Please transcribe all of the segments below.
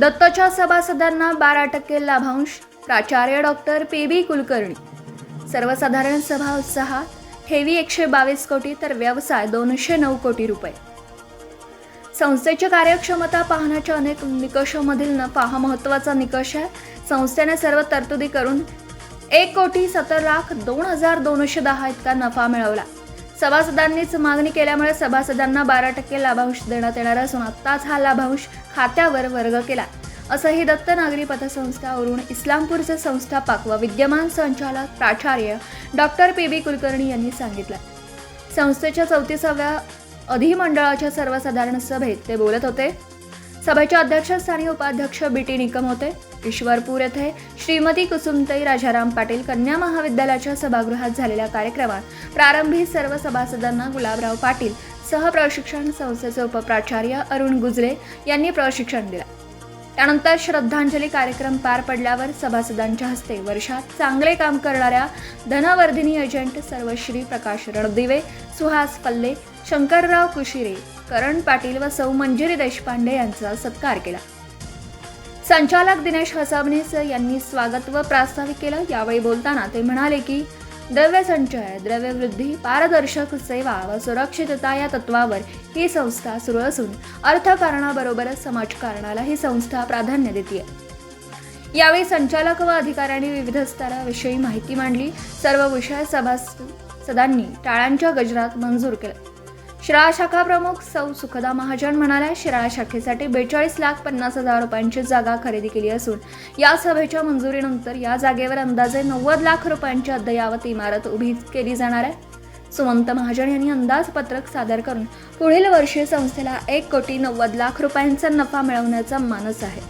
दत्तच्या सभासदांना बारा टक्के लाभांश प्राचार्य डॉक्टर पी बी कुलकर्णी. सर्वसाधारण सभा उत्साहात ठेवी एकशे बावीस कोटी तर व्यवसाय दोनशे नऊ कोटी रुपये. संस्थेची कार्यक्षमता पाहण्याच्या अनेक निकषामधील नफा हा महत्त्वाचा निकष आहे. संस्थेने सर्व तरतुदी करून एक कोटी सत्तर लाख दोन हजार दोनशे दहा इतका नफा मिळवला. सभासदांनीच मागणी केल्यामुळे सभासदांना बारा टक्के लाभांश देण्यात येणार असून आत्ताच हा लाभांश खात्यावर वर्ग केला. असंही दत्त नागरी पतसंस्था वरून इस्लामपूरचे संस्थापक व विद्यमान संचालक प्राचार्य डॉक्टर पी. बी. कुलकर्णी यांनी सांगितलं. संस्थेच्या चौतीसाव्या अधिमंडळाच्या सर्वसाधारण सभेत ते बोलत होते सभेच्या अध्यक्षस्थानी उपाध्यक्ष बी टी निकम होते. ईश्वरपूर येथे श्रीमती कुसुमताई राजाराम पाटील कन्या महाविद्यालयाच्या सभागृहात झालेल्या कार्यक्रमात प्रारंभी सर्व सभासदांना गुलाबराव पाटील सहप्रशिक्षण संस्थेचे उपप्राचार्य अरुण गुजरे यांनी प्रशिक्षण दिलं. त्यानंतर श्रद्धांजली कार्यक्रम पार पडल्यावर सभासदांच्या हस्ते वर्षात चांगले काम करणाऱ्या धनवर्धिनी एजंट सर्वश्री प्रकाश रणदिवे सुहास पल्ले शंकरराव कुशिरे करण पाटील व सौ मंजिरी देशपांडे यांचा सत्कार केला. संचालक दिनेश हसाबनीस यांनी स्वागत व प्रास्ताविक केलं. यावेळी बोलताना ते म्हणाले की द्रव्य संचय द्रव्यवृद्धी पारदर्शक सेवा व सुरक्षितता या तत्वावर ही संस्था सुरू असून अर्थकारणाबरोबरच समाजकारणाला ही संस्था प्राधान्य देते यावेळी संचालक व अधिकाऱ्यांनी विविध स्तराविषयी माहिती मांडली. सर्व विषय सभासदांनी टाळ्यांच्या गजरात मंजूर केलं. शिराळा शाखा प्रमुख सौ सुखदा महाजन म्हणाल्या शिराळा शाखेसाठी बेचाळीस लाख पन्नास हजार रुपयांची जागा खरेदी केली असून या सभेच्या मंजुरीनंतर या जागेवर अंदाजे नव्वद लाख रुपयांची अद्ययावत इमारत उभी केली जाणार आहे. सुमंत महाजन यांनी अंदाजपत्रक सादर करून पुढील वर्षी संस्थेला एक कोटी नव्वद लाख रुपयांचा नफा मिळवण्याचा मानस आहे.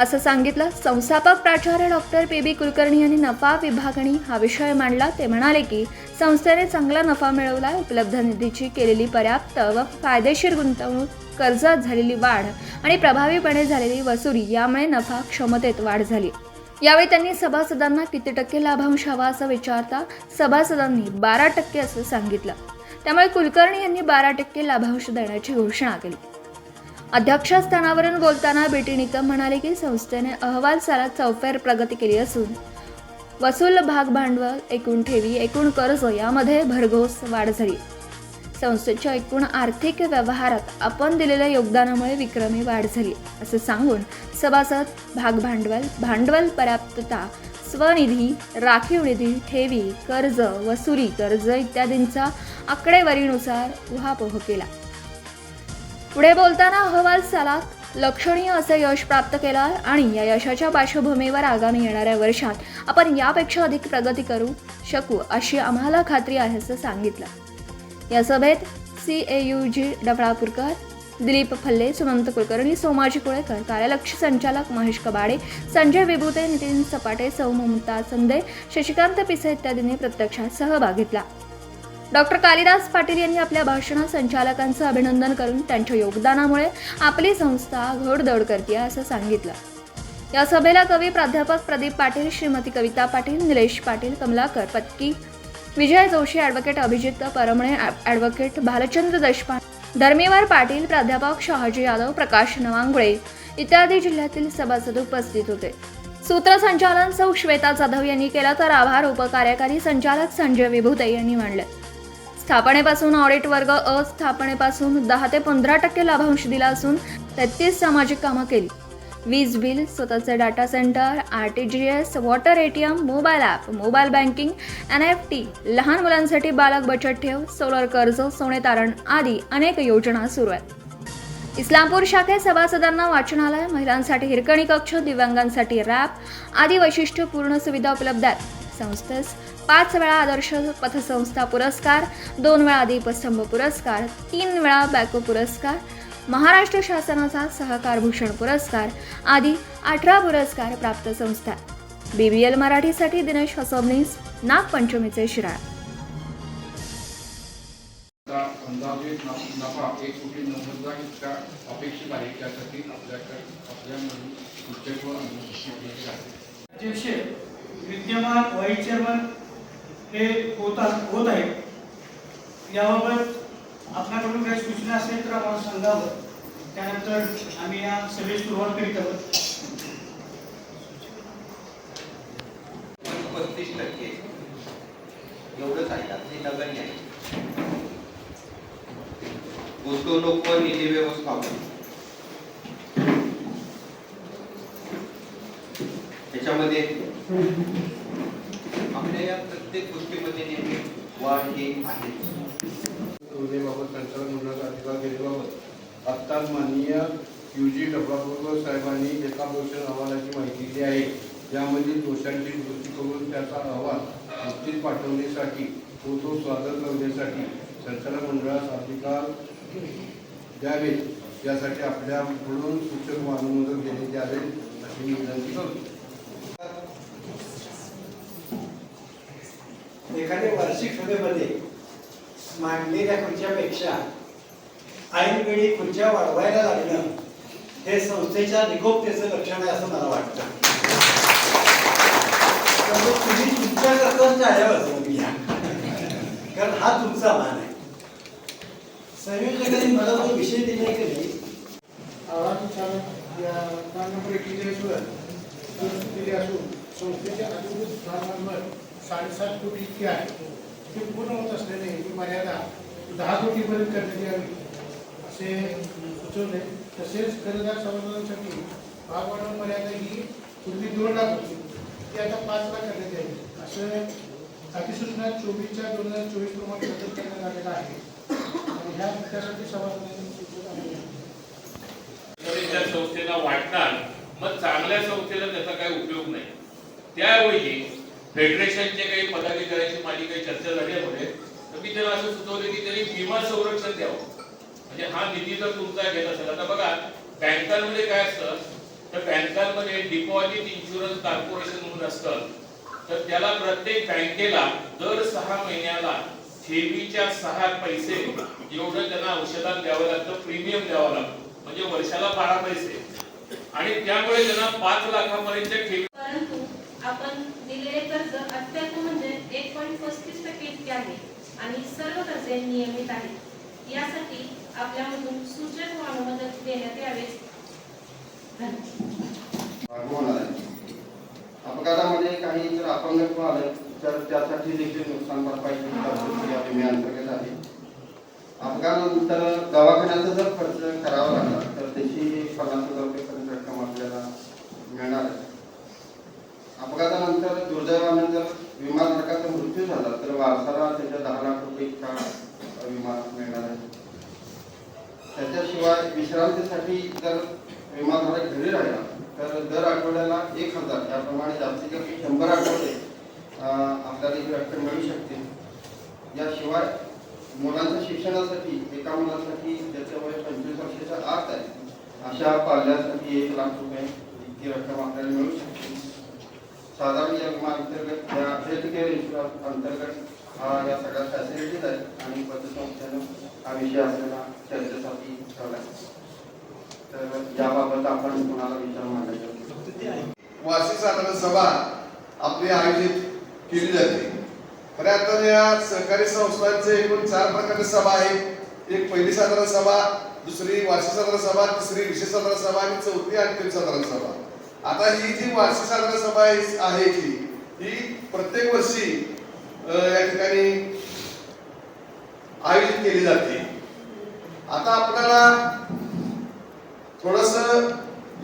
असं सांगितलं संस्थापक प्राचार्य डॉक्टर पी बी कुलकर्णी यांनी नफा विभागणी हा विषय मांडला. ते म्हणाले की संस्थेने चांगला नफा मिळवला उपलब्ध निधीची केलेली पर्याप्त व फायदेशीर गुंतवणूक कर्जात झालेली वाढ आणि प्रभावीपणे झालेली वसुली यामुळे नफा क्षमतेत वाढ झाली. यावेळी त्यांनी सभासदांना किती टक्के लाभांश हवा असं विचारता सभासदांनी बारा टक्के असं सांगितलं. त्यामुळे कुलकर्णी यांनी बारा टक्के लाभांश देण्याची घोषणा केली. अध्यक्षस्थानावरून बोलताना बेटी निकम म्हणाले की संस्थेने अहवाल सालात चौफेर प्रगती केली असून वसूल भाग भांडवल एकूण ठेवी एकूण कर्ज यामध्ये भरघोस वाढ झाली. संस्थेच्या एकूण आर्थिक व्यवहारात आपण दिलेल्या योगदानामुळे विक्रमी वाढ झाली असं सांगून सभासद भाग भांडवल भांडवल पर्याप्तता स्वनिधी राखीव निधी ठेवी कर्ज वसुली कर्ज इत्यादींचा आकडेवारीनुसार उहापोह केला. पुढे बोलताना अहवाल सलाख लक्षणीय असे यश प्राप्त केलं आहे आणि या यशाच्या पार्श्वभूमीवर आगामी येणाऱ्या वर्षात आपण यापेक्षा अधिक प्रगती करू शकू अशी आम्हाला खात्री आहे असं सांगितलं. या सभेत C A U G Daphalapurkar Dilip Phalle Sumant Kulkarni Somaji Kulekar कार्यलक्ष संचालक महेश कबाडे संजय विभूते नितीन सपाटे सौ ममता संदे शशिकांत पिसे इत्यादींनी प्रत्यक्षात सहभाग घेतला. डॉक्टर कालिदास पाटील यांनी आपल्या भाषणात संचालकांचं अभिनंदन करून त्यांच्या योगदानामुळे आपली संस्था घोडदौड करते असं सांगितलं. या सभेला कवी प्राध्यापक प्रदीप पाटील श्रीमती कविता पाटील निलेश पाटील कमलाकर पत्की विजय जोशी ॲडव्होकेट अभिजित परमणे ॲडव्होकेट भालचंद्र देशपांडे धर्मीवर पाटील प्राध्यापक शहाजी यादव प्रकाश नवांगुळे इत्यादी जिल्ह्यातील सभासद उपस्थित होते. सूत्रसंचालन सौ श्वेता जाधव यांनी केलं तर आभार उपकार्यकारी संचालक संजय विभुते यांनी मांडले. स्थापनेपासून ऑडिट वर्ग अ स्थापनेपासून दहा ते पंधरा टक्के लाभांश दिला असून तेहतीस सामाजिक कामं केली. वीज बिल स्वतःचे data centre R T G S water A T M mobile app mobile banking N F T लहान मुलांसाठी बालक बचत ठेव सोलर कर्ज सोने तारण आदी अनेक योजना सुरू आहेत. इस्लामपूर शाखेत सभासदांना वाचनालय महिलांसाठी हिरकणी कक्ष दिव्यांगांसाठी रॅप आदी वैशिष्ट्यपूर्ण सुविधा उपलब्ध आहेत. संस्थेस पाच वेळा आदर्श पथसंस्था पुरस्कार दोन वेळा दीपस्तंभ पुरस्कार तीन वेळा बॅको पुरस्कार महाराष्ट्र शासनाचा सहकार भूषण पुरस्कार आदी अठरा पुरस्कार प्राप्त संस्था. बी बी एल मराठीसाठी दिनेश हसोबनीस नागपंचमीचे शिराळ. आता अंदाजे न- नफा एक कोटी नव्वद लाख इतका अपेक्षित आहे त्यासाठी आपल्याकडे अपेक्षित आहे विद्यमान व्हाईस चेअरमन हे होतात होत आहेत. याबाबत आपल्याकडून काही सूचना असेल तर आम्हाला सांगावं. त्यानंतर आम्ही या सभेस सुरुवात करीत आहोत. पस्तीस टक्के. एवढंच आहे आता नगण्य आहे. गुंतवणूक व निधी व्यवस्थापन. त्याच्यामध्ये आपल्या या प्रत्येक गोष्टीमध्ये नेहमी वाढ ही आहे. तुलनेबाबत संचालक मंडळाचा अधिकार घेण्याबाबत आत्ताच माननीय यू जी डबलापूर्वक साहेबांनी एका पोषण अहवालाची माहिती दिली आहे. ज्यामध्ये दोषांची दुरुस्ती करून त्याचा अहवाल नुकतीच पाठवण्यासाठी तो तो सादर करण्यासाठी संचालक मंडळास अधिकार द्यावेत. यासाठी आपल्याकडून सूचक व अनुमोदन देण्यात यावे अशी मी विनंती करतो. एखाद्या वार्षिक सभेमध्ये मांडलेल्या खुर्च्यापेक्षा ऐनवेळी खुर्च्या वाढवायला लागणं हे संस्थेच्या निकोपतेचं लक्षण आहे असं मला वाटतं. तुम्ही तुमच्या करता टाळ्या वाजवून घ्या कारण हा तुमचा मान आहे. संयोजकांनी मला जो विषय दिला की नाही. नंबर एकेचाळीसवर दुरुस्ती असून संस्थेचे अधिकृत स्थानांवर साडेसात कोटी इतकी आहे. ते पूर्ण होत असल्याने ही मर्यादा दहा कोटीपर्यंत करण्यात यावी असे सुचवले. तसेच कर्जदार समाजांसाठी भागभांडवल मर्यादा ही पूर्वी दोन लाख होती ती आता पाच लाख करण्यात यावी. असं अधिसूचना चोवीसच्या दोन हजार चोवीस प्रमाणे बदल करण्यात आलेला आहे. आणि ह्या मुद्द्यासाठी सभासदांनी संस्थेला वाटणार मग चांगल्या संस्थेला त्याचा काही उपयोग नाही. त्याऐवजी फेडरेशनचे काही पदाधिकाऱ्यांची माझी काही चर्चा झाल्यामुळे तर मी त्याला असं सुचवलं की त्यांनी विमा संरक्षण द्यावं. म्हणजे हा निधी जर तुमचा घेत असेल आता बघा बँकांमध्ये काय असतं तर बँकांमध्ये डिपॉझिट इन्शुरन्स कॉर्पोरेशन म्हणून असतं तर त्याला प्रत्येक बँकेला दर सहा महिन्याला ठेवीच्या सहा पैसे एवढं त्यांना औषधात द्यावं लागतं प्रीमियम द्यावं लागतं म्हणजे वर्षाला बारा पैसे. आणि त्यामुळे त्यांना पाच लाखापर्यंत ठेवी परंतु आपण दिलेले कर्ज अत्यल्प म्हणजे एक पॉईंट पस्तीस टक्के इतके आहे आणि सर्व कर्जे नियमित आहेत. यासाठी आपल्यामधून सूचक व अनुमोदन देण्यात यावे. अपघातामध्ये काही जर अपंगत्व आलं तर त्यासाठी देखील नुकसान भरपाई या विम्याअंतर्गत आहे. अपघातानंतर दवाखान्याचा जर खर्च करावा लागला तर त्याची पन्नास हजार रुपयेपर्यंत रक्कम आपल्याला मिळणार आहे. अपघातानंतर दुर्दैवानं जर विमाधारकाचा मृत्यू झाला तर वारसाला त्याच्या दहा लाख रुपये इतका विमा मिळणार आहे. त्याच्याशिवाय विश्रांतीसाठी जर विमाधारक घरी राहिला तर दर आठवड्याला एक हजार याप्रमाणे जास्तीत जास्त शंभर आठवडे आपल्याला ही रक्कम मिळू शकते. याशिवाय मुलांच्या शिक्षणासाठी एका मुलासाठी ज्याचं वय पंचवीस वर्षाच्या आत आहे अशा पाल्यासाठी एक लाख रुपये इतकी रक्कम आपल्याला मिळू शकते. साधारण या अंतर्गत या हेल्थ इन्शुरन्स अंतर्गत हा या सगळ्या फॅसिलिटीज आहेत आणि पतसंस्थेनं हा विषय आपल्याला चर्चेसाठी ठेवला आहे. तर याबाबत आपण कोणाला विचार मांडायचा? वार्षिक साधारण सभा आपली आयोजित केली जाते. खऱ्या अर्थाने या सहकारी संस्थांचे एकूण चार प्रकारच्या सभा आहेत. एक पहिली साधारण सभा दुसरी वार्षिक साधारण सभा तिसरी विशेष साधारण सभा आणि चौथी अंतिम साधारण सभा. आता ही जी वार्षिक साधारण सभा आहे की ही प्रत्येक वर्षी या ठिकाणी आयोजित केली जाते. आता आपल्याला थोडस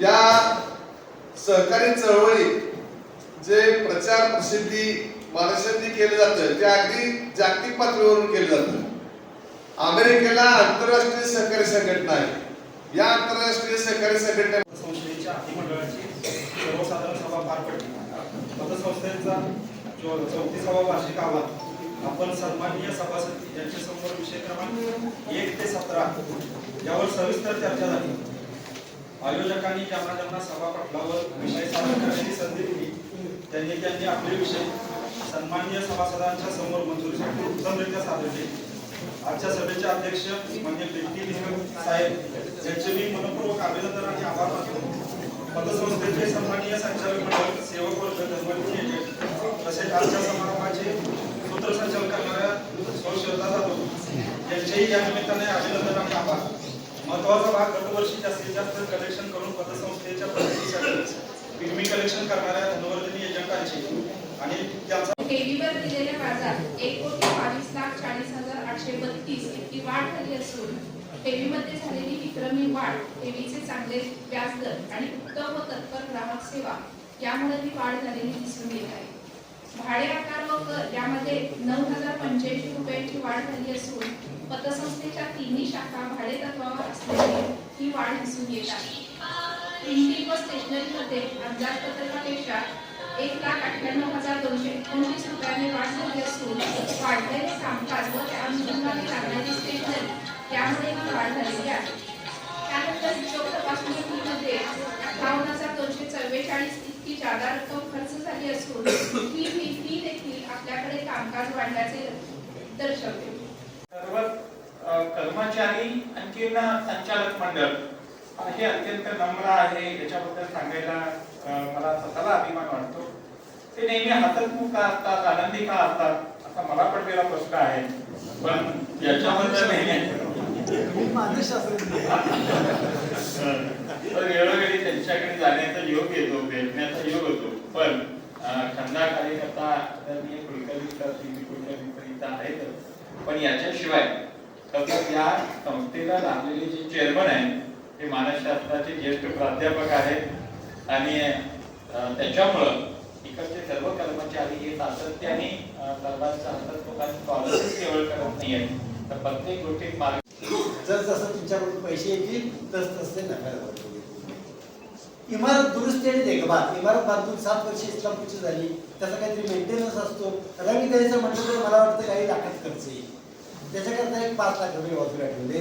या सहकारी चळवळीत जे प्रचार प्रसिद्धी मानसिद्धी केलं जातं ते अगदी जागतिक पातळीवरून केलं जातं. अमेरिकेला आंतरराष्ट्रीय सहकारी संघटना आहे. या आंतरराष्ट्रीय सहकारी संघटने संस्थेच्या पार पडली. पतसंस्थेचा जो चौतीसावा वार्षिक अहवाल आपण सन्माननीय सभासद यांच्या समोर विषय क्रमांक एक ते सतरा यावर सविस्तर चर्चा झाली. आयोजकांनी ज्यांना ज्यांना सभापटलावर विषय सादर करण्याची संधी दिली त्यांनी त्यांनी आपले विषय सन्माननीय सभासदांच्या समोर मंजुरीसाठी उत्तमरित्या सादर केले. आजच्या सभेचे अध्यक्ष म्हणजे प्रीती साहेब यांचे मी मनपूर्वक अभिनंदन आणि आभार मानतो. पतसंस्थेचे सन्माननीय संचालक मंडळ सेवक वर्ग धर्मनिधी एजंट तसेच आजच्या समारंभाचे सूत्रसंचालन करणाऱ्या सौ श्रद्धा जाधव यांचेही या निमित्ताने अभिनंदन आणि आभार. महत्त्वाचा भाग गतवर्षी जास्तीत जास्त कलेक्शन करून पतसंस्थेच्या प्रगतीसाठी पिग्मी कलेक्शन करणाऱ्या धनवर्धनी एजंटांची आणि त्याचा केलीवर दिलेल्या व्याजात एक कोटी बावीस लाख चाळीस हजार आठशे बत्तीस इतकी वाढ झाली असून ठेवीमध्ये झालेली विक्रमी वाढ ठेवीचे चांगले व्याजदर आणि उत्तम व तत्पर ग्राहक सेवा यामुळे ही वाढ झालेली दिसून येत आहे. भाडे आकार व कर यामध्ये नऊ हजार पंच्याऐंशी रुपयांची वाढ झाली असून पतसंस्थेच्या तिन्ही शाखा भाडे तत्वावर असलेली ही वाढ दिसून येत आहे. प्रिंटिंग व स्टेशनरीमध्ये अंदाजपत्रकापेक्षा एक लाख अठ्ठ्याण्णव हजार दोनशे एकोणतीस रुपयांनी वाढ झाली असून वाढलेले त्यामध्ये त्यामुळे वाढ झालेली आहे. त्यानंतर हिशोब तपासणी फीमध्ये अठ्ठावन्न हजार दोनशे चव्वेचाळीस इतकी जादा रक्कम खर्च झाली असून ही फी फी देखील आपल्याकडे कामकाज वाढल्याचे दर्शवते. सर्व कर्मचारी आणखी संचालक मंडळ. हे अत्यंत नम्र आहे याच्याबद्दल सांगायला मला स्वतःला अभिमान वाटतो. ते नेहमी हसतमुख का असतात आनंदी का असतात असा मला पडलेला प्रश्न आहे. पण याच्याबद्दल नाही तर वेळोवेळी त्यांच्याकडे जाण्याचा योग येतो भेटण्याचा योग होतो. पण अं, खंदा कार्यकर्ता आदरणीय कुलकर्णी कुलकर्णी इथं आहेतच. पण याच्याशिवाय तर या संस्थेला लागलेले जे चेअरमन आहेत ते मानसशास्त्राचे ज्येष्ठ प्राध्यापक आहेत. आणि त्याच्यामुळं इकडचे सर्व कर्मचारी हे सातत्याने सर्वांचा सर्वांचं हसतमुख स्कॉलरशिप केवळ करत नाही आहेत तर प्रत्येक गोष्टीत मार्ग जर जसं तुमच्याकडून पैसे येतील तस तस ते नफ्याला इमारत दुरुस्ती आणि देखभाल. इमारत बांधून सात वर्ष इस्लामपूरची झाली. त्याचा काहीतरी मेंटेनन्स असतो. रवी द्यायचं म्हटलं तर मला वाटतं काही लाखात खर्च येईल. त्याच्याकरता एक पाच लाख रुपये बाजूला ठेवले.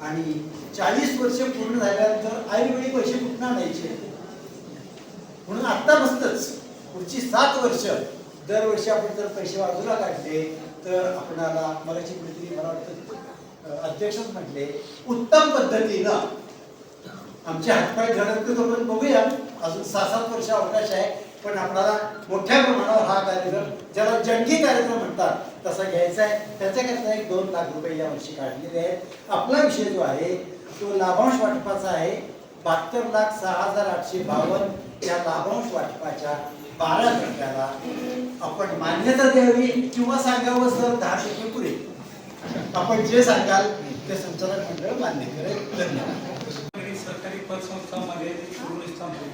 आणि चाळीस वर्ष पूर्ण झाल्यानंतर ऐनवेळी पैसे कुठून आणायचे? म्हणून आत्ता मस्तच. पुढची सात वर्ष. दरवर्षी आपण जर पैसे बाजूला काढले तर आपणाला मगाची कुठेतरी मला वाटतं अध्यक्षच म्हटले उत्तम पद्धतीनं आमचे हातपाय घडत पण बघूया. अजून सहा सात वर्ष अवकाश आहे पण आपल्याला मोठ्या प्रमाणावर हा कार्यक्रम ज्याला जंगी कार्यक्रम म्हणतात तसा घ्यायचा आहे. त्याच्याकरता एक दोन लाख रुपये या वर्षी काढलेले आहेत. आपला विषय जो आहे तो लाभांश वाटपाचा आहे. बहात्तर लाख सहा हजार आठशे बावन्न या लाभांश वाटपाच्या बारा टक्क्याला आपण मान्यता द्यावी किंवा सांगावं सर दहा टक्के पुरे. आपण जे सांगाल ते संचालक मंडळ मान्य करेल. धन्यवाद. सरकारी पतसंस्थांमध्ये सुरू थांबतो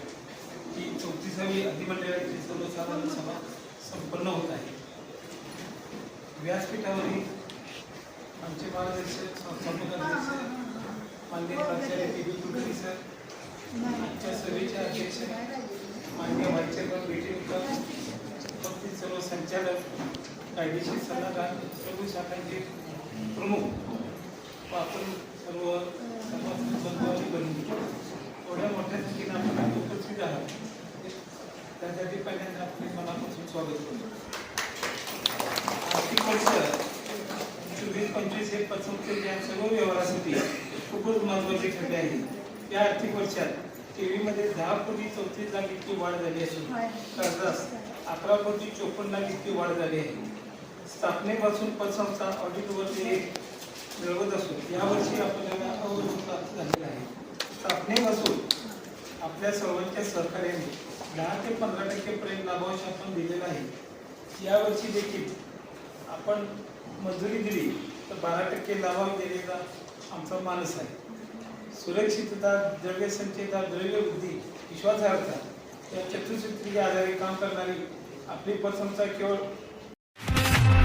की चौतीसावी अधिमंडळाची सर्वसाधारण सभा संपन्न होत आहे. व्यासपीठावरील आमचे मार्गदर्शक संस्थापक अध्यक्ष मान्य प्राचार्य पी बी सर आमच्या सभेचे अध्यक्ष मान्य व्हाईस चेअरमन बीटी उपस्थित सर्व संचालक कायदेशीर सल्लागार सर्व शाखांचे प्रमुख. आपण सर्व आणि भगिनी एवढ्या मोठ्या संख्येने आपण आज उपस्थित आहात. त्यासाठी पहिल्यांदा आपले मनापासून स्वागत करतो. आर्थिक वर्ष चोवीस पंचवीस हे पतसंस्थेच्या सर्व व्यवहारासाठी खूपच महत्त्वाचे ठरले आहे. या आर्थिक वर्षात ठेवीमध्ये दहा कोटी चौतीस लाख इतकी वाढ झाली असून कर्जात अकरा कोटी चोपन्न लाख इतकी वाढ झाली आहे. स्थापनेपासून पतसंस्था ऑडिटवरती मिळवत असून यावर्षी आपल्याला अवरोध प्राप्त झालेला आहे. स्थापनेपासून आपल्या सर्वांच्या सहकार्याने दहा ते पंधरा टक्केपर्यंत लाभांश आपण दिलेला आहे. यावर्षी देखील आपण मंजुरी दिली तर बारा टक्के लाभांश देण्याचा आमचा मानस आहे. सुरक्षितता द्रव्य संचयता द्रव्य विश्वासार्हता या चतुसूत्रीच्या आधारे काम करणारी आपली पतसंस्था केवळ